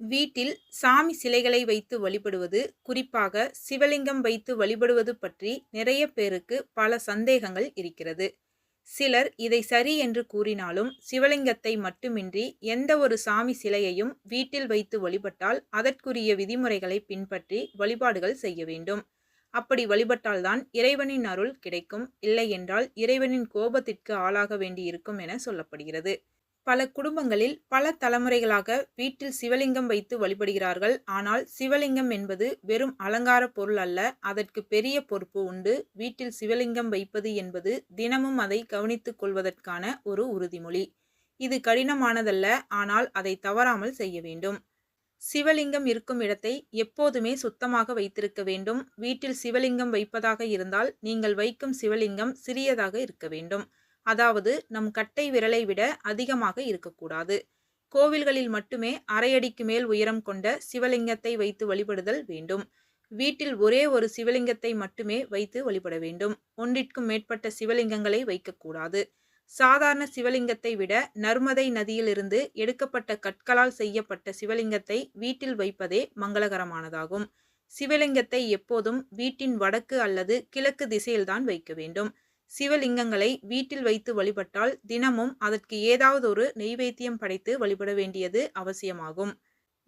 வீட்டில் சாமி சிலைகளை வைத்து வழிபடுவது குறிப்பாக சிவலிங்கம் வைத்து வழிபடுவது பற்றி நிறைய பேருக்கு பல சந்தேகங்கள் இருக்கிறது. சிலர் இதை சரி என்று கூறினாலும் சிவலிங்கத்தை மட்டுமின்றி எந்த ஒரு சாமி சிலையையும் வீட்டில் வைத்து வழிபட்டால் அதற்குரிய விதிமுறைகளை பின்பற்றி வழிபாடுகள் செய்ய வேண்டும். அப்படி வழிபட்டால்தான் இறைவனின் அருள் கிடைக்கும். இல்லை என்றால் இறைவனின் கோபத்திற்கு ஆளாக வேண்டியிருக்கும் என சொல்லப்படுகிறது. பல குடும்பங்களில் பல தலைமுறைகளாக வீட்டில் சிவலிங்கம் வைத்து வழிபடுகிறார்கள். ஆனால் சிவலிங்கம் என்பது வெறும் அலங்கார பொருள் அல்ல அதற்கு பெரிய பொறுப்பு உண்டு. வீட்டில் சிவலிங்கம் வைப்பது என்பது தினமும் அதை கவனித்துக் கொள்வதற்கான ஒரு உறுதிமொழி. இது கடினமானதல்ல ஆனால் அதை தவறாமல் செய்ய வேண்டும். சிவலிங்கம் இருக்கும் இடத்தை எப்போதுமே சுத்தமாக வைத்திருக்க வேண்டும். வீட்டில் சிவலிங்கம் வைப்பதாக இருந்தால் நீங்கள் வைக்கும் சிவலிங்கம் சிறியதாக இருக்க வேண்டும். அதாவது நம் கட்டை விரலை விட அதிகமாக இருக்கக்கூடாது. கோவில்களில் மட்டுமே அரையடிக்கு மேல் உயரம் கொண்ட சிவலிங்கத்தை வைத்து வழிபடுதல் வேண்டும். வீட்டில் ஒரே ஒரு சிவலிங்கத்தை மட்டுமே வைத்து வழிபட வேண்டும். ஒன்றிற்கும் மேற்பட்ட சிவலிங்கங்களை வைக்கக்கூடாது. சாதாரண சிவலிங்கத்தை விட நர்மதை நதியிலிருந்து எடுக்கப்பட்ட கற்களால் செய்யப்பட்ட சிவலிங்கத்தை வீட்டில் வைப்பதே மங்களகரமானதாகும். சிவலிங்கத்தை எப்போதும் வீட்டின் வடக்கு அல்லது கிழக்கு திசையில்தான் வைக்க வேண்டும். சிவலிங்கங்களை வீட்டில் வைத்து வழிபட்டால் தினமும் அதற்கு ஏதாவது ஒரு நெய்வேத்தியம் படைத்து வழிபட வேண்டியது அவசியமாகும்.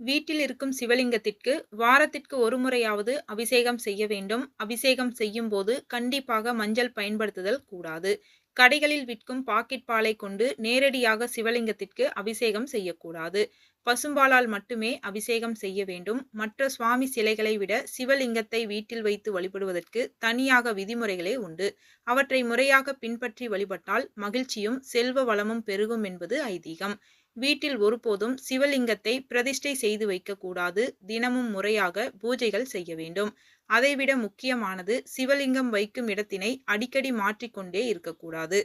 வீட்டில் இருக்கும் சிவலிங்கத்திற்கு வாரத்திற்கு ஒரு முறையாவது அபிஷேகம் செய்ய வேண்டும். அபிஷேகம் செய்யும் போது கண்டிப்பாக மஞ்சள் பயன்படுத்துதல் கூடாது. கடைகளில் விற்கும் பாக்கெட் பாலை கொண்டு நேரடியாக சிவலிங்கத்திற்கு அபிஷேகம் செய்யக்கூடாது. பசும்பாலால் மட்டுமே அபிஷேகம் செய்ய வேண்டும். மற்ற சுவாமி சிலைகளை விட சிவலிங்கத்தை வீட்டில் வைத்து வழிபடுவதற்கு தனியாக விதிமுறைகளே உண்டு. அவற்றை முறையாக பின்பற்றி வழிபட்டால் மகிழ்ச்சியும் செல்வ வளமும் பெருகும் என்பது ஐதீகம். வீட்டில் ஒருபோதும் சிவலிங்கத்தை பிரதிஷ்டை செய்து வைக்கக்கூடாது தினமும் முறையாக பூஜைகள் செய்ய வேண்டும். அதைவிட முக்கியமானது சிவலிங்கம் வைக்கும் இடத்தினை அடிக்கடி மாற்றிக்கொண்டே இருக்கக்கூடாது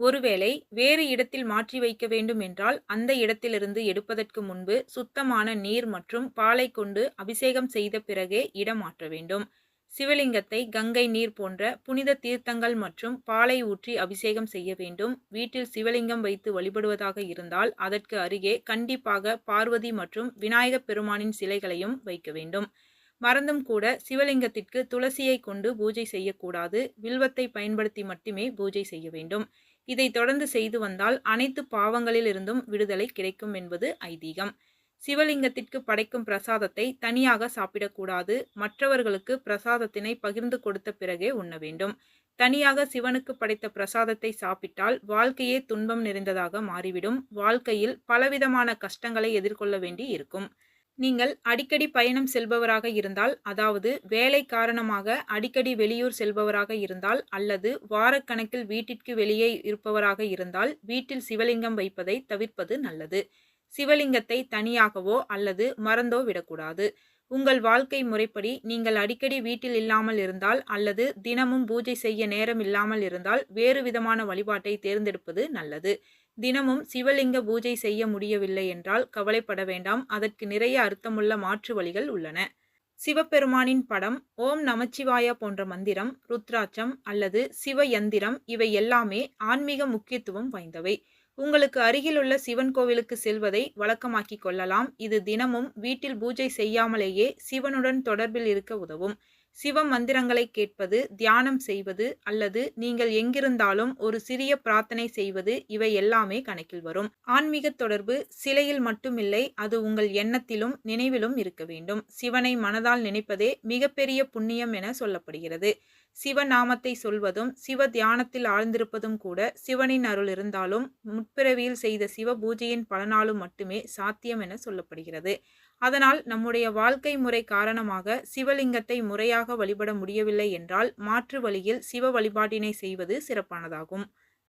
ஒருவேளை வேறு இடத்தில் மாற்றி வைக்க வேண்டும் என்றால் அந்த இடத்திலிருந்து எடுப்பதற்கு முன்பு சுத்தமான நீர் மற்றும் பாலை கொண்டு அபிஷேகம் செய்த பிறகே இடம் மாற்ற வேண்டும். சிவலிங்கத்தை கங்கை நீர் போன்ற புனித தீர்த்தங்கள் மற்றும் பாலை ஊற்றி அபிஷேகம் செய்ய வேண்டும். வீட்டில் சிவலிங்கம் வைத்து வழிபடுவதாக இருந்தால் அதற்கு அருகே கண்டிப்பாக பார்வதி மற்றும் விநாயகப் பெருமானின் சிலைகளையும் வைக்க வேண்டும். மறந்தும் கூட சிவலிங்கத்திற்கு துளசியை கொண்டு பூஜை செய்யக்கூடாது. வில்வத்தை பயன்படுத்தி மட்டுமே பூஜை செய்ய வேண்டும். இதை தொடர்ந்து செய்து வந்தால் அனைத்து பாவங்களிலிருந்தும் விடுதலை கிடைக்கும் என்பது ஐதீகம். சிவலிங்கத்திற்கு படைக்கும் பிரசாதத்தை தனியாக சாப்பிடக்கூடாது. மற்றவர்களுக்கு பிரசாதத்தினை பகிர்ந்து கொடுத்த பிறகே உண்ண வேண்டும். தனியாக சிவனுக்கு படைத்த பிரசாதத்தை சாப்பிட்டால் வாழ்க்கையே துன்பம் நிறைந்ததாக மாறிவிடும். வாழ்க்கையில் பலவிதமான கஷ்டங்களை எதிர்கொள்ள வேண்டி இருக்கும். நீங்கள் அடிக்கடி பயணம் செல்பவராக இருந்தால் அதாவது வேலை காரணமாக அடிக்கடி வெளியூர் செல்பவராக இருந்தால் அல்லது வாரக்கணக்கில் வீட்டிற்கு வெளியே இருப்பவராக இருந்தால் வீட்டில் சிவலிங்கம் வைப்பதை தவிர்ப்பது நல்லது. சிவலிங்கத்தை தனியாகவோ அல்லது மறந்தோ விடக்கூடாது. உங்கள் வாழ்க்கை முறைப்படி நீங்கள் அடிக்கடி வீட்டில் இல்லாமல் இருந்தால் அல்லது தினமும் பூஜை செய்ய நேரம் இல்லாமல் இருந்தால் வேறு விதமான வழிபாட்டை தேர்ந்தெடுப்பது நல்லது. தினமும் சிவலிங்க பூஜை செய்ய முடியவில்லை என்றால் கவலைப்பட வேண்டாம். அதற்கு நிறைய அர்த்தமுள்ள மாற்று வழிகள் உள்ளன. சிவபெருமானின் படம் ஓம் நமச்சிவாயா போன்ற மந்திரம் ருத்ராட்சம் அல்லது சிவ யந்திரம் இவை எல்லாமே ஆன்மீக முக்கியத்துவம் வாய்ந்தவை. உங்களுக்கு அருகிலுள்ள சிவன் கோவிலுக்கு செல்வதை வழக்கமாக்கிக் கொள்ளலாம். இது தினமும் வீட்டில் பூஜை செய்யாமலேயே சிவனுடன் தொடர்பில் இருக்க உதவும். சிவ மந்திரங்களை கேட்பது தியானம் செய்வது அல்லது நீங்கள் எங்கிருந்தாலும் ஒரு சிறிய பிரார்த்தனை செய்வது இவை எல்லாமே கணக்கில் வரும். ஆன்மீக தொடர்பு சிலையில் மட்டுமில்லை அது உங்கள் எண்ணத்திலும் நினைவிலும் இருக்க வேண்டும். சிவனை மனதால் நினைப்பதே மிகப்பெரிய புண்ணியம் என சொல்லப்படுகிறது. சிவநாமத்தை சொல்வதும் சிவ தியானத்தில் ஆழ்ந்திருப்பதும் கூட சிவனின் அருள் இருந்தாலும் முற்பிறவியில் செய்த சிவ பூஜையின் பலனாலும் மட்டுமே சாத்தியம் என சொல்லப்படுகிறது. அதனால் நம்முடைய வாழ்க்கை முறை காரணமாக சிவலிங்கத்தை முறையாக வழிபட முடியவில்லை என்றால் மாற்று வழியில் சிவ வழிபாட்டினை செய்வது சிறப்பானதாகும்.